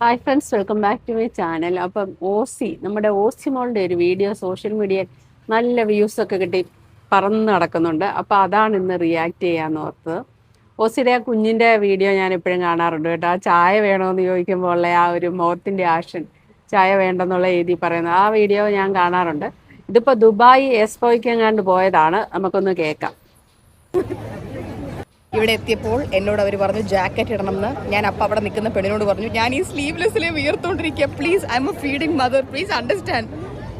Hi friends welcome back to my channel അപ്പം ഓസി നമ്മുടെ ഓസി മോളുടെ ഒരു വീഡിയോ സോഷ്യൽ മീഡിയയിൽ നല്ല വ്യൂസ് ഒക്കെ കിട്ടി പറന്ന് നടക്കുന്നുണ്ട്. അപ്പോൾ അതാണ് ഇന്ന് റിയാക്ട് ചെയ്യാന്ന് ഓർത്തത്. ഓസിയുടെ ആ കുഞ്ഞിന്റെ വീഡിയോ ഞാൻ എപ്പോഴും കാണാറുണ്ട് കേട്ടോ. ആ ചായ വേണമെന്ന് ചോദിക്കുമ്പോൾ ഉള്ള ആ ഒരു മുഖത്തിന്റെ ആക്ഷൻ ചായ വേണ്ടെന്നുള്ള രീതി പറയുന്നത് ആ വീഡിയോ ഞാൻ കാണാറുണ്ട്. ഇതിപ്പോൾ ദുബായ് എക്സ്പോയ്ക്ക് എങ്ങാണ്ട് പോയതാണ്. നമുക്കൊന്ന് കേൾക്കാം. ഇവിടെ എത്തിയപ്പോൾ എന്നോട് അവർ പറഞ്ഞു ജാക്കറ്റ് ഇടണം എന്ന് ഞാൻ അപ്പം അവിടെ നിൽക്കുന്ന പെണ്ണിനോട് പറഞ്ഞു ഞാൻ ഈ സ്ലീവ്ലെസ്സിലെ വിയർത്തോണ്ടിരിക്കുക please I am a feeding mother please understand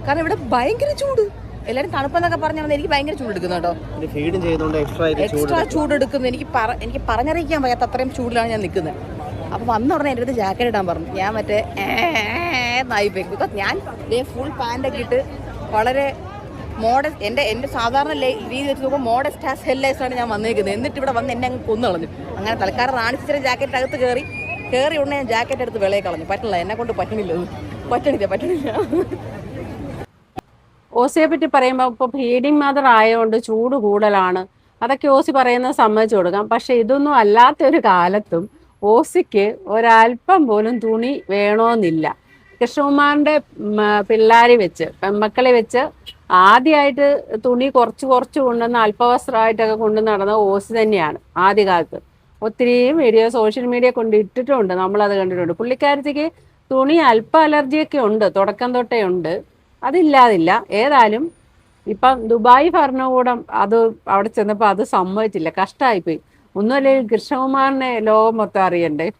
കാരണം ഇവിടെ ഭയങ്കര ചൂട്. എല്ലാവരും തണുപ്പെന്നൊക്കെ പറഞ്ഞാൽ എനിക്ക് ഭയങ്കര ചൂട് എടുക്കുന്നു കേട്ടോ. ഇത് ഫീഡും എക്സ്ട്രാ ആയിട്ട് ചൂട് എക്സ്ട്രാ ചൂട് എടുക്കുന്നു. എനിക്ക് പറ എനിക്ക് പറഞ്ഞറിയിക്കാൻ വയ്യാത്ത അത്രയും ചൂടിലാണ് ഞാൻ നിൽക്കുന്നത്. അപ്പോൾ വന്ന ഉടനെ എന്റെ അടുത്ത് ജാക്കറ്റ് ഇടാൻ പറഞ്ഞു. ഞാൻ മറ്റേ നായിപ്പോയി ബിക്കോസ് ഞാൻ ഫുൾ പാന്റൊക്കെ ഇട്ട് വളരെ മോഡസ്റ്റ് എന്റെ എന്റെ സാധാരണ രീതി വെച്ച് നോക്കുമ്പോൾ മോഡസ്റ്റ് ആസ് സെല്ലേഴ്സാണ് ഞാൻ വന്നേക്കുന്നത്. എന്നിട്ട് ഇവിടെ വന്ന് എന്നെ അങ്ങ് കൊന്നു കളഞ്ഞു അങ്ങനെ തൽക്കാലം റാണിച്ചിരി ജാക്കറ്റ് അകത്ത് കയറി കയറി ഉടനെ ഞാൻ ജാക്കറ്റ് എടുത്ത് വിളയെ കളഞ്ഞു. പറ്റില്ല എന്നെ കൊണ്ട് പറ്റണില്ല. പറ്റണില്ല പറ്റണില്ല. ഓസിയെ പറ്റി പറയുമ്പോൾ ഇപ്പോൾ ഫീഡിങ് മദർ ആയതുകൊണ്ട് ചൂട് കൂടുതലാണ്. അതൊക്കെ ഓസി പറയുന്നത് സമ്മതിച്ചു കൊടുക്കാം. പക്ഷെ ഇതൊന്നും അല്ലാത്തൊരു കാലത്തും ഓസിക്ക് ഒരല്പം പോലും തുണി വേണമെന്നില്ല കൃഷ്ണകുമാറിന്റെ പിള്ളാരി വെച്ച് പെമ്മക്കളെ വെച്ച് ആദ്യമായിട്ട് തുണി കുറച്ച് കുറച്ച് കൊണ്ടുവന്ന് അല്പവസ്ത്രമായിട്ടൊക്കെ കൊണ്ടു നടന്ന ഓസ് തന്നെയാണ് ആദ്യകാലത്ത്. ഒത്തിരി വീഡിയോ സോഷ്യൽ മീഡിയ കൊണ്ട് ഇട്ടിട്ടുണ്ട്. നമ്മളത് കണ്ടിട്ടുണ്ട്. പുള്ളിക്കാരത്തേക്ക് തുണി അല്പ അലർജിയൊക്കെ ഉണ്ട്. തുടക്കം തൊട്ടേ ഉണ്ട്. അതില്ലാതില്ല. ഏതായാലും ഇപ്പം ദുബായ് ഭരണകൂടം അത് അവിടെ ചെന്നപ്പോൾ അത് സമ്മതിച്ചില്ല. കഷ്ടമായിപ്പോയി ഒന്നുമല്ലെങ്കിൽ കൃഷ്ണകുമാറിനെ ലോകം മൊത്തം അറിയണ്ടേ?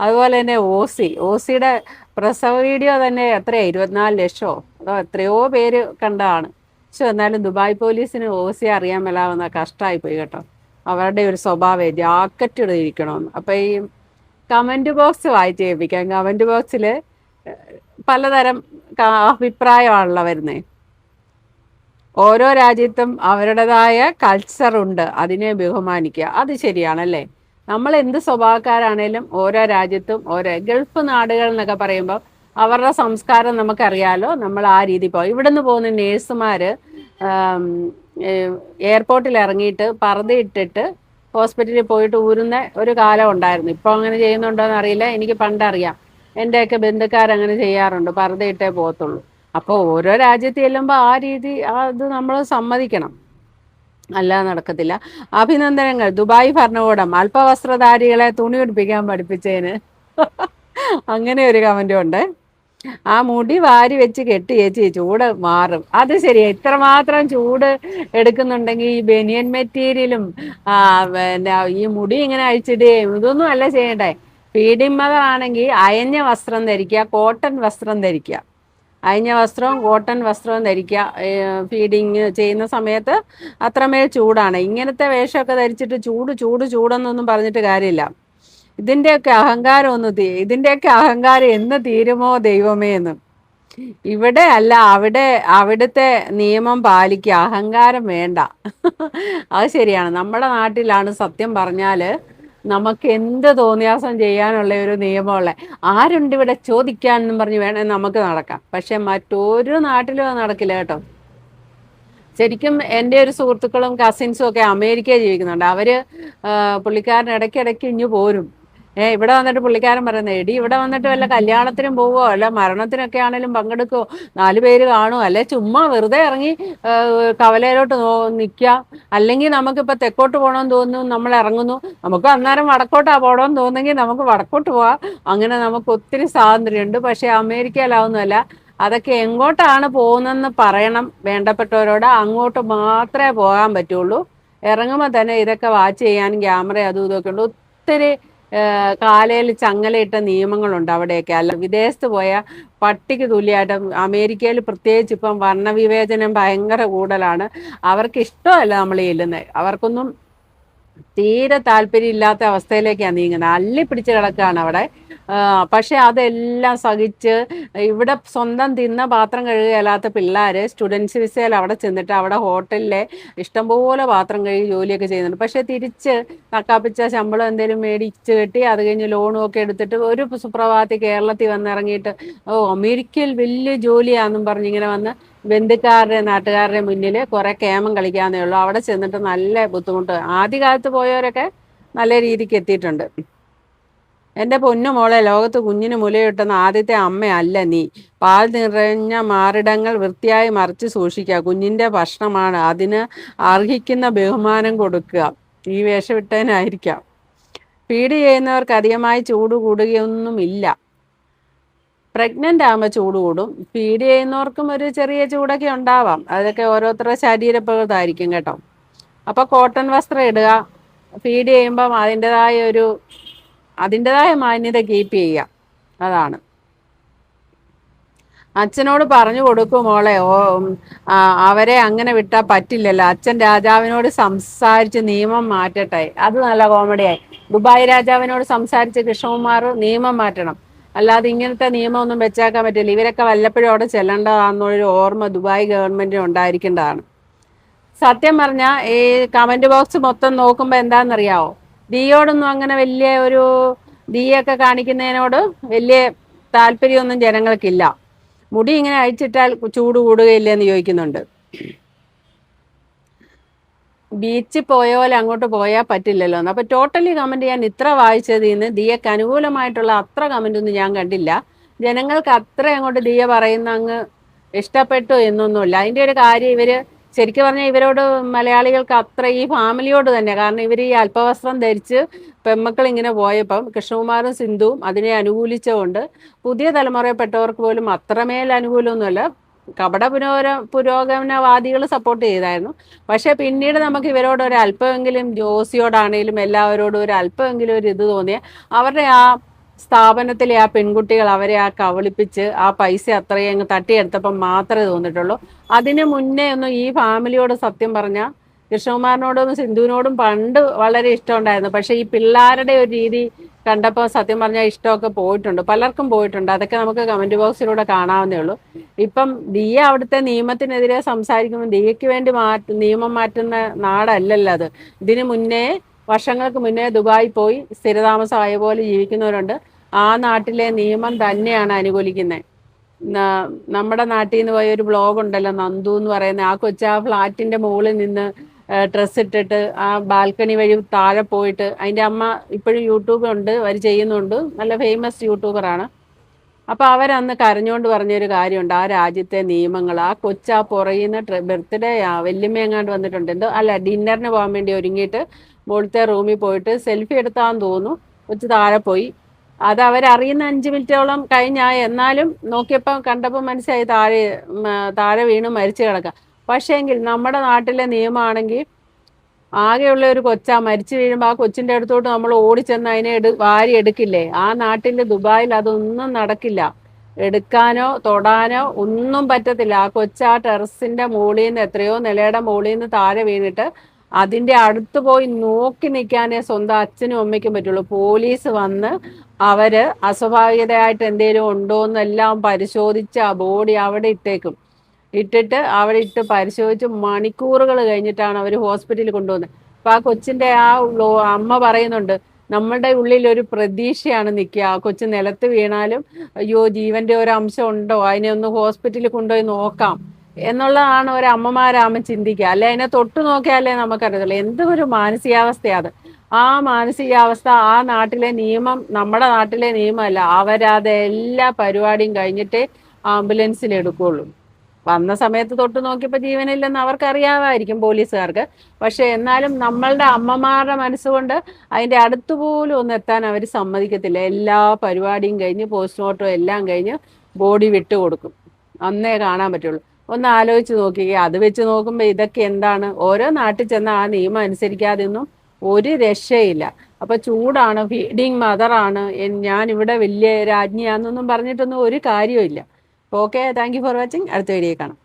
അതുപോലെ തന്നെ ഓസി. ഓസിയുടെ പ്രസവ വീഡിയോ തന്നെ എത്രയാ? ഇരുപത്തിനാല് ലക്ഷമോ എത്രയോ പേര് കണ്ടതാണ്. പക്ഷെ എന്നാലും ദുബായ് പോലീസിന് ഓസി അറിയാൻ മേലാവുന്ന കഷ്ടമായി പോയി കേട്ടോ. അവരുടെ ഒരു സ്വഭാവം ജാക്കറ്റ് ഇടയിരിക്കണമെന്ന് അപ്പം ഈ കമന്റ് ബോക്സ് വായിച്ച് കേൾപ്പിക്കാം. കമന്റ് ബോക്സിൽ പലതരം അഭിപ്രായമാണല്ലോ വരുന്നത് ഓരോ രാജ്യത്തും അവരുടേതായ കൾച്ചർ ഉണ്ട്. അതിനെ ബഹുമാനിക്കുക. അത് ശരിയാണല്ലേ? നമ്മൾ എന്ത് സ്വഭാവക്കാരാണേലും ഓരോ രാജ്യത്തും ഓരോ ഗൾഫ് നാടുകൾ എന്നൊക്കെ പറയുമ്പോൾ അവരുടെ സംസ്കാരം നമുക്കറിയാലോ. നമ്മൾ ആ രീതി പോകും ഇവിടുന്ന് പോകുന്ന നേഴ്സുമാർ എയർപോർട്ടിൽ ഇറങ്ങിയിട്ട് പറതിയിട്ടിട്ട് ഹോസ്പിറ്റലിൽ പോയിട്ട് ഊരുന്ന ഒരു കാലം ഉണ്ടായിരുന്നു. ഇപ്പോൾ അങ്ങനെ ചെയ്യുന്നുണ്ടോ എന്ന് അറിയില്ല. എനിക്ക് പണ്ടറിയാം. എന്റെയൊക്കെ ബന്ധുക്കാരങ്ങനെ ചെയ്യാറുണ്ട്. ഇട്ടേ പോകത്തുള്ളൂ. അപ്പോൾ ഓരോ രാജ്യത്ത് ചെല്ലുമ്പോൾ ആ രീതി അത് നമ്മൾ സമ്മതിക്കണം. അല്ല നടക്കത്തില്ല. അഭിനന്ദനങ്ങൾ. ദുബായ് ഭരണകൂടം. അല്പവസ്ത്രധാരികളെ തുണി ഉടുപ്പിക്കാൻ പഠിപ്പിച്ചതിന് അങ്ങനെ ഒരു കമന്റും ഉണ്ട്. ആ മുടി വാരി വെച്ച് കെട്ടി ചേച്ചി ചൂട് മാറും. അത് ശരിയാ. ഇത്രമാത്രം ചൂട് എടുക്കുന്നുണ്ടെങ്കിൽ ഈ ബനിയൻ മെറ്റീരിയലും ആ പിന്നെ ഈ മുടി ഇങ്ങനെ അഴിച്ചിടുകയും ഇതൊന്നും അല്ല ചെയ്യണ്ടേ. ഫീഡിങ് മദർ ആണെങ്കിൽ അയഞ്ഞ വസ്ത്രം ധരിക്കുക കോട്ടൺ വസ്ത്രം ധരിക്കുക. അയഞ്ഞ വസ്ത്രവും കോട്ടൺ വസ്ത്രവും ധരിക്കുക. ഫീഡിങ് ചെയ്യുന്ന സമയത്ത് അത്രമേൽ ചൂടാണ്. ഇങ്ങനത്തെ വേഷമൊക്കെ ധരിച്ചിട്ട് ചൂട് ചൂട് ചൂടെന്നൊന്നും പറഞ്ഞിട്ട് കാര്യമില്ല. ഇതിന്റെയൊക്കെ അഹങ്കാരം ഒന്ന് തീ ഇതിന്റെയൊക്കെ അഹങ്കാരം എന്ന് തീരുമോ ദൈവമേ എന്ന്. ഇവിടെ അല്ല അവിടെ അവിടുത്തെ നിയമം പാലിക്കുക. അഹങ്കാരം വേണ്ട. അത് ശരിയാണ്. നമ്മുടെ നാട്ടിലാണ് സത്യം പറഞ്ഞാൽ നമുക്ക് എന്ത് തോന്നിയാസം ചെയ്യാനുള്ള ഒരു നിയമമുള്ള. ആരുണ്ട് ഇവിടെ ചോദിക്കാൻ എന്നും പറഞ്ഞ് വേണേൽ നമുക്ക് നടക്കാം. പക്ഷെ മറ്റൊരു നാട്ടിലും അത് നടക്കില്ല കേട്ടോ. ശരിക്കും എന്റെ ഒരു സുഹൃത്തുക്കളും കസിൻസും ഒക്കെ അമേരിക്കയിൽ ജീവിക്കുന്നുണ്ട്. അവർ പുള്ളിക്കാരൻ ഇടയ്ക്കിടയ്ക്ക് ഇഞ്ഞു പോരും. ഏ ഇവിടെ വന്നിട്ട് പുള്ളിക്കാരൻ പറയുന്നത് എടി ഇവിടെ വന്നിട്ട് വല്ല കല്യാണത്തിനും പോവോ? അല്ല മരണത്തിനൊക്കെ ആണെങ്കിലും പങ്കെടുക്കുവോ നാല് പേര് കാണുമോ അല്ലെ ചുമ്മാ വെറുതെ ഇറങ്ങി കവലയിലോട്ട് നോ നിൽക്കുക അല്ലെങ്കിൽ നമുക്കിപ്പോൾ തെക്കോട്ട് പോകണമെന്ന് തോന്നുന്നു നമ്മൾ ഇറങ്ങുന്നു. നമുക്ക് അന്നേരം വടക്കോട്ടാ പോകണമെന്ന് തോന്നുന്നെങ്കിൽ നമുക്ക് വടക്കോട്ട് പോവാം. അങ്ങനെ നമുക്ക് ഒത്തിരി സ്വാതന്ത്ര്യമുണ്ട്. പക്ഷേ അമേരിക്കയിലാവുന്നതല്ല. അതൊക്കെ എങ്ങോട്ടാണ് പോകുന്നതെന്ന് പറയണം വേണ്ടപ്പെട്ടവരോട്. അങ്ങോട്ട് മാത്രമേ പോകാൻ പറ്റുള്ളൂ. ഇറങ്ങുമ്പോൾ തന്നെ ഇതൊക്കെ വാച്ച് ചെയ്യാനും ക്യാമറ അതും ഇതൊക്കെ ഉണ്ട്. ഒത്തിരി കാലയിൽ ചങ്ങലയിട്ട നിയമങ്ങളുണ്ട് അവിടെയൊക്കെ. അല്ല വിദേശത്ത് പോയ പട്ടിക്ക് തുല്യമായിട്ട് അമേരിക്കയിൽ പ്രത്യേകിച്ച് ഇപ്പം വർണവിവേചനം ഭയങ്കര കൂടുതലാണ്. അവർക്ക് ഇഷ്ടമല്ല നമ്മൾ ചെല്ലുന്നത് അവർക്കൊന്നും തീരെ താല്പര്യമില്ലാത്ത അവസ്ഥയിലേക്കാണ് നീങ്ങുന്നത്. അല്ലി പിടിച്ച് കിടക്കുകയാണ് അവിടെ. പക്ഷെ അതെല്ലാം സഹിച്ച് ഇവിടെ സ്വന്തം തിന്ന പാത്രം കഴുകുകയല്ലാത്ത പിള്ളേർ സ്റ്റുഡൻസ് വിസയിൽ അവിടെ ചെന്നിട്ട് അവിടെ ഹോട്ടലിലെ ഇഷ്ടംപോലെ പാത്രം കഴുകി ജോലിയൊക്കെ ചെയ്യുന്നുണ്ട്. പക്ഷെ തിരിച്ച് നക്കാപ്പിച്ച ശമ്പളം എന്തെങ്കിലും മേടിച്ച് കെട്ടി അത് കഴിഞ്ഞ് ലോണും ഒക്കെ എടുത്തിട്ട് ഒരു സുപ്രഭാതത്തിൽ കേരളത്തിൽ വന്നിറങ്ങിയിട്ട് ഓ അമേരിക്കയിൽ വലിയ ജോലിയാണെന്നും പറഞ്ഞ് ഇങ്ങനെ വന്ന് ബന്ധുക്കാരുടെ നാട്ടുകാരുടെ മുന്നിൽ കുറെ കേമം കളിക്കാന്നേ ഉള്ളൂ. അവിടെ ചെന്നിട്ട് നല്ല ബുദ്ധിമുട്ട്. ആദ്യകാലത്ത് പോയവരൊക്കെ നല്ല രീതിക്ക് എത്തിയിട്ടുണ്ട്. എന്റെ പൊന്നു മോളെ ലോകത്ത് കുഞ്ഞിന് മുലയൂട്ടുന്ന ആദ്യത്തെ അമ്മയല്ല നീ. പാൽ നിറഞ്ഞ മാറിടങ്ങൾ വൃത്തിയായി മറിച്ച് സൂക്ഷിക്കുക. കുഞ്ഞിന്റെ ഭക്ഷണമാണ്. അതിന് അർഹിക്കുന്ന ബഹുമാനം കൊടുക്കുക. ഈ വേഷവിട്ടതിനായിരിക്കാം ഫീഡ് ചെയ്യുന്നവർക്ക് അധികമായി ചൂട് കൂടുകയൊന്നുമില്ല. പ്രഗ്നന്റ് ആകുമ്പോൾ ചൂട് കൂടും. ഫീഡ് ചെയ്യുന്നവർക്കും ഒരു ചെറിയ ചൂടൊക്കെ ഉണ്ടാവാം. അതൊക്കെ ഓരോരുത്തരുടെ ശരീരപ്രകൃതമായിരിക്കും കേട്ടോ. അപ്പോൾ കോട്ടൺ വസ്ത്രം ഇടുക ഫീഡ് ചെയ്യുമ്പം അതിന്റെതായ ഒരു അതിന്റെതായ മാന്യത കീപ്പ് ചെയ്യുക. അതാണ്. അച്ഛനോട് പറഞ്ഞു കൊടുക്കും മോളെ ഓ അവരെ അങ്ങനെ വിട്ടാൽ പറ്റില്ലല്ലോ. അച്ഛൻ രാജാവിനോട് സംസാരിച്ച് നിയമം മാറ്റട്ടെ. അത് നല്ല കോമഡിയായി ദുബായ് രാജാവിനോട് സംസാരിച്ച് കൃഷ്ണകുമാർ നിയമം മാറ്റണം. അല്ലാതെ ഇങ്ങനത്തെ നിയമമൊന്നും വെച്ചേക്കാൻ പറ്റില്ല. ഇവരൊക്കെ വല്ലപ്പോഴും അവിടെ ചെല്ലേണ്ടതാണെന്നുള്ളൊരു ഓർമ്മ ദുബായ് ഗവൺമെന്റിന് ഉണ്ടായിരിക്കേണ്ടതാണ്. സത്യം പറഞ്ഞാൽ ഈ കമന്റ് ബോക്സ് മൊത്തം നോക്കുമ്പോൾ എന്താണെന്നറിയാവോ? ദിയോടൊന്നും അങ്ങനെ വലിയ ഒരു ദിയൊക്കെ കാണിക്കുന്നതിനോട് വലിയ താല്പര്യമൊന്നും ജനങ്ങൾക്കില്ല. മുടി ഇങ്ങനെ അഴിച്ചിട്ടാൽ ചൂട് കൂടുകയില്ലെന്ന് ചോദിക്കുന്നുണ്ട്. ബീച്ചിൽ പോയ പോലെ അങ്ങോട്ട് പോയാൽ പറ്റില്ലല്ലോ. എന്ന് അപ്പൊ ടോട്ടലി കമന്റ് ഞാൻ ഇത്ര വായിച്ചതിൽ നിന്ന് ദിയക്ക് അനുകൂലമായിട്ടുള്ള അത്ര കമന്റ് ഒന്നും ഞാൻ കണ്ടില്ല. ജനങ്ങൾക്ക് അത്ര അങ്ങോട്ട് ദിയ പറയുന്ന അങ്ങ് ഇഷ്ടപ്പെട്ടു എന്നൊന്നുമില്ല. അതിന്റെ ഒരു കാര്യം ഇവർ ശരിക്കും പറഞ്ഞാൽ ഇവരോട് മലയാളികൾക്ക് അത്ര ഈ ഫാമിലിയോട് തന്നെ. കാരണം ഇവർ ഈ അല്പവസ്ത്രം ധരിച്ച് പെമ്മക്കൾ ഇങ്ങനെ പോയപ്പം കൃഷ്ണകുമാറും സിന്ധുവും അതിനെ അനുകൂലിച്ചുകൊണ്ട് പുതിയ തലമുറയിൽപ്പെട്ടവർക്ക് പോലും അത്രമേൽ അനുകൂലമൊന്നുമല്ല. കപട പുരോഗ പുരോഗമനവാദികൾ സപ്പോർട്ട് ചെയ്തായിരുന്നു. പക്ഷെ പിന്നീട് നമുക്ക് ഇവരോട് ഒരു അല്പമെങ്കിലും ജോസിയോടാണേലും എല്ലാവരോടും ഒരു അല്പമെങ്കിലും ഒരു ഇത് തോന്നിയ അവരുടെ ആ സ്ഥാപനത്തിലെ ആ പെൺകുട്ടികൾ അവരെ ആ കവളിപ്പിച്ച് ആ പൈസ അത്രയും അങ്ങ് തട്ടിയെടുത്തപ്പം മാത്രമേ തോന്നിട്ടുള്ളൂ അതിനു മുന്നേ ഒന്നും ഈ ഫാമിലിയോട് സത്യം പറഞ്ഞാൽ കൃഷ്ണകുമാറിനോടും സിന്ധുവിനോടും പണ്ട് വളരെ ഇഷ്ടമുണ്ടായിരുന്നു. പക്ഷെ ഈ പിള്ളേരുടെ ഒരു രീതി കണ്ടപ്പോൾ സത്യം പറഞ്ഞാൽ ഇഷ്ടമൊക്കെ പോയിട്ടുണ്ട്. പലർക്കും പോയിട്ടുണ്ട്. അതൊക്കെ നമുക്ക് കമന്റ് ബോക്സിലൂടെ കാണാവുന്നേ ഉള്ളൂ. ഇപ്പം ദിയ അവിടുത്തെ നിയമത്തിനെതിരെ സംസാരിക്കുമ്പോൾ ദിയയ്ക്ക് വേണ്ടി മാറ്റ നിയമം മാറ്റുന്ന നാടല്ലല്ലോ അത്. ഇതിനു മുന്നേ വർഷങ്ങൾക്ക് മുന്നേ ദുബായി പോയി സ്ഥിരതാമസമായ പോലെ ജീവിക്കുന്നവരുണ്ട്. ആ നാട്ടിലെ നിയമം തന്നെയാണ് അനുകൂലിക്കുന്നത് നമ്മുടെ നാട്ടിൽ നിന്ന് പോയ ഒരു ബ്ലോഗ് ഉണ്ടല്ലോ നന്ദു എന്ന് പറയുന്ന ആ കൊച്ചാ ഫ്ലാറ്റിന്റെ മുകളിൽ നിന്ന് ഡ്രസ്സ് ഇട്ടിട്ട് ആ ബാൽക്കണി വഴി താഴെ പോയിട്ട് അതിന്റെ അമ്മ ഇപ്പോഴും യൂട്യൂബ് ഉണ്ട് അവർ ചെയ്യുന്നുണ്ട്. നല്ല ഫേമസ് യൂട്യൂബറാണ് അപ്പൊ അവരന്ന് കരഞ്ഞുകൊണ്ട് പറഞ്ഞൊരു കാര്യമുണ്ട്. ആ രാജ്യത്തെ നിയമങ്ങൾ ആ കൊച്ചാ പുറയുന്ന ബർത്ത്ഡേ ആ വല്യമ്മ വന്നിട്ടുണ്ട്. എന്തോ അല്ല ഡിന്നറിന് പോകാൻ വേണ്ടി ഒരുങ്ങിയിട്ട് മുകളിലത്തെ റൂമിൽ പോയിട്ട് സെൽഫി എടുത്താന്ന് തോന്നുന്നു. കൊച്ചു താഴെ പോയി. അത് അവരറിയുന്ന അഞ്ച് മിനിറ്റോളം കഴിഞ്ഞാ എന്നാലും നോക്കിയപ്പോൾ കണ്ടപ്പോൾ മനസ്സിലായി താഴെ താഴെ വീണ് മരിച്ചു കിടക്കാം. പക്ഷേങ്കിൽ നമ്മുടെ നാട്ടിലെ നിയമമാണെങ്കിൽ ആകെയുള്ള ഒരു കൊച്ചാ മരിച്ചു വീഴുമ്പോൾ ആ കൊച്ചിന്റെ അടുത്തോട്ട് നമ്മൾ ഓടിച്ചെന്ന് അതിനെ എടു വാരി എടുക്കില്ലേ? ആ നാട്ടിൽ ദുബായിൽ അതൊന്നും നടക്കില്ല. എടുക്കാനോ തൊടാനോ ഒന്നും പറ്റത്തില്ല. ആ കൊച്ച് ആ ടെറസിന്റെ മുകളിൽ നിന്ന് എത്രയോ നിലയുടെ മുകളിൽ നിന്ന് താഴെ വീണിട്ട് അതിന്റെ അടുത്ത് പോയി നോക്കി നിൽക്കാനേ സ്വന്തം അച്ഛനും അമ്മയ്ക്കും പറ്റുള്ളൂ. പോലീസ് വന്ന് അവർ അസ്വാഭാവികതയായിട്ട് എന്തെങ്കിലും ഉണ്ടോ എന്നെല്ലാം പരിശോധിച്ച് ആ ബോഡി അവിടെ ഇട്ടേക്കും. ഇട്ടിട്ട് അവിടെ ഇട്ട് പരിശോധിച്ച് മണിക്കൂറുകൾ കഴിഞ്ഞിട്ടാണ് അവർ ഹോസ്പിറ്റലിൽ കൊണ്ടുവന്നത്. അപ്പൊ ആ കൊച്ചിന്റെ ആ അമ്മ പറയുന്നുണ്ട് നമ്മളുടെ ഉള്ളിൽ ഒരു പ്രതീക്ഷയാണ് നിൽക്കുക. ആ കൊച്ചു നിലത്ത് വീണാലും അയ്യോ ജീവന്റെ ഒരു അംശം ഉണ്ടോ? അതിനെ ഒന്ന് ഹോസ്പിറ്റലിൽ കൊണ്ടുപോയി നോക്കാം. എന്നുള്ളതാണ് ഒരു അമ്മമാരാമ ചിന്തിക്കുക. അല്ലെ? അതിനെ തൊട്ട് നോക്കിയാലേ നമുക്കറിയത്തുള്ളൂ. എന്തൊരു മാനസികാവസ്ഥയാണ് അത്. ആ മാനസികാവസ്ഥ ആ നാട്ടിലെ നിയമം നമ്മുടെ നാട്ടിലെ നിയമമല്ല. അവരത് എല്ലാ പരിപാടിയും കഴിഞ്ഞിട്ടേ ആംബുലൻസിൽ എടുക്കുള്ളൂ വന്ന സമയത്ത് തൊട്ട് നോക്കിയപ്പോൾ ജീവനില്ലെന്ന് അവർക്കറിയാമായിരിക്കും പോലീസുകാർക്ക്. പക്ഷേ എന്നാലും നമ്മളുടെ അമ്മമാരുടെ മനസ്സുകൊണ്ട് അതിന്റെ അടുത്ത് പോലും ഒന്ന് എത്താൻ അവർ സമ്മതിക്കത്തില്ല. എല്ലാ പരിപാടിയും കഴിഞ്ഞ് പോസ്റ്റ്മോർട്ടം എല്ലാം കഴിഞ്ഞ് ബോഡി വിട്ടു കൊടുക്കും. അന്നേ കാണാൻ പറ്റുള്ളൂ. ഒന്ന് ആലോചിച്ച് നോക്കിക്കുക അത് വെച്ച് നോക്കുമ്പോൾ ഇതൊക്കെ എന്താണ്? ഓരോ നാട്ടിൽ ചെന്ന ആ നിയമം അനുസരിക്കാതെയൊന്നും ഒരു രക്ഷയില്ല. അപ്പൊ ചൂടാണ്. ഫീഡിങ് മദറാണ്. ഞാൻ ഇവിടെ വലിയ രാജ്ഞിയാന്നൊന്നും പറഞ്ഞിട്ടൊന്നും ഒരു കാര്യമില്ല okay thank you for watching അടുത്ത വീഡിയോ കാണാം.